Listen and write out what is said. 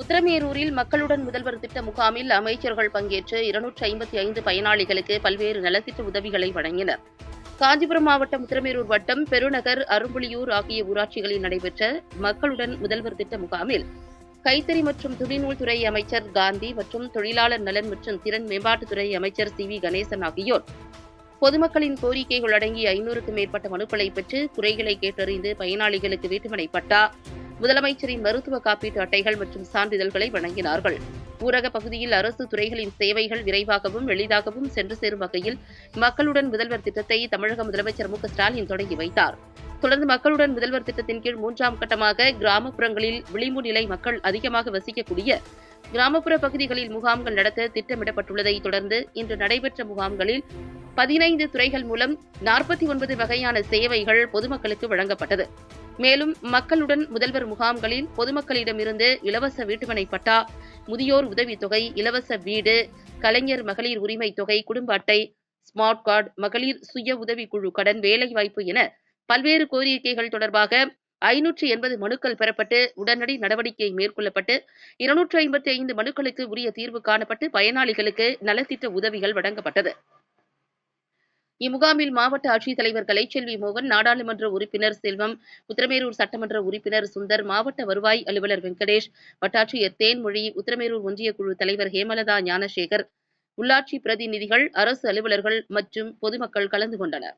உத்தரமேரூரில் மக்களுடன் முதல்வர் திட்ட முகாமில் அமைச்சர்கள் பங்கேற்று இருநூற்றி ஐம்பத்தி ஐந்து பயனாளிகளுக்கு பல்வேறு நலத்திட்ட உதவிகளை வழங்கினர். காஞ்சிபுரம் மாவட்டம் உத்தரமேரூர் வட்டம் பெருநகர் அரும்புலியூர் ஆகிய ஊராட்சிகளில் நடைபெற்ற மக்களுடன் முதல்வர் திட்ட முகாமில் கைத்தறி மற்றும் துணிநூல் துறை அமைச்சர் காந்தி மற்றும் தொழிலாளர் நலன் மற்றும் திறன் மேம்பாட்டுத்துறை அமைச்சர் சி வி கணேசன் ஆகியோர் பொதுமக்களின் கோரிக்கைகள் அடங்கிய ஐநூறுக்கும் மேற்பட்ட மனுக்களை பெற்று குறைகளை கேட்டறிந்து பயனாளிகளுக்கு வீட்டுமனை பட்டா முதலமைச்சரின் மருத்துவ காப்பீட்டு அட்டைகள் மற்றும் சான்றிதழ்களை வழங்கினார்கள். ஊரக பகுதியில் அரசு துறைகளின் சேவைகள் விரைவாகவும் எளிதாகவும் சென்று சேரும் வகையில் மக்களுடன் முதல்வர் திட்டத்தை தமிழக முதலமைச்சர் மு ஸ்டாலின் தொடங்கி வைத்தார். தொடர்ந்து மக்களுடன் முதல்வர் திட்டத்தின் கீழ் மூன்றாம் கட்டமாக கிராமப்புறங்களில் விளிம்பு நிலை மக்கள் அதிகமாக வசிக்கக்கூடிய கிராமப்புற பகுதிகளில் முகாம்கள் நடத்த திட்டமிடப்பட்டுள்ளதை தொடர்ந்து இன்று நடைபெற்ற முகாம்களில் பதினைந்து துறைகள் மூலம் நாற்பத்தி ஒன்பது வகையான சேவைகள் பொதுமக்களுக்கு வழங்கப்பட்டது. மேலும் மக்களுடன் முதல்வர் முகாம்களில் பொதுமக்களிடமிருந்து இலவச வீட்டுமனை பட்டா முதியோர் உதவித்தொகை இலவச வீடு கலைஞர் மகளிர் உரிமை தொகை குடும்ப அட்டை ஸ்மார்ட் கார்டு மகளிர் சுய உதவிக்குழு கடன் வேலைவாய்ப்பு என பல்வேறு கோரிக்கைகள் தொடர்பாக ஐநூற்று எண்பது மனுக்கள் பெறப்பட்டு உடனடி நடவடிக்கை மேற்கொள்ளப்பட்டு இருநூற்று ஐம்பத்தி ஐந்து மனுக்களுக்கு உரிய தீர்வு காணப்பட்டு பயனாளிகளுக்கு நலத்திட்ட உதவிகள் வழங்கப்பட்டது. இம்முகாமில் மாவட்ட ஆட்சித்தலைவர் கலைச்செல்வி மோகன் நாடாளுமன்ற உறுப்பினர் செல்வம் உத்தரமேரூர் சட்டமன்ற உறுப்பினர் சுந்தர் மாவட்ட வருவாய் அலுவலர் வெங்கடேஷ் வட்டாட்சியர் தேன்மொழி உத்தரமேரூர் ஒன்றிய குழு தலைவர் ஹேமலதா ஞானசேகர் உள்ளாட்சி பிரதிநிதிகள் அரசு அலுவலர்கள் மற்றும் பொதுமக்கள் கலந்து கொண்டனர்.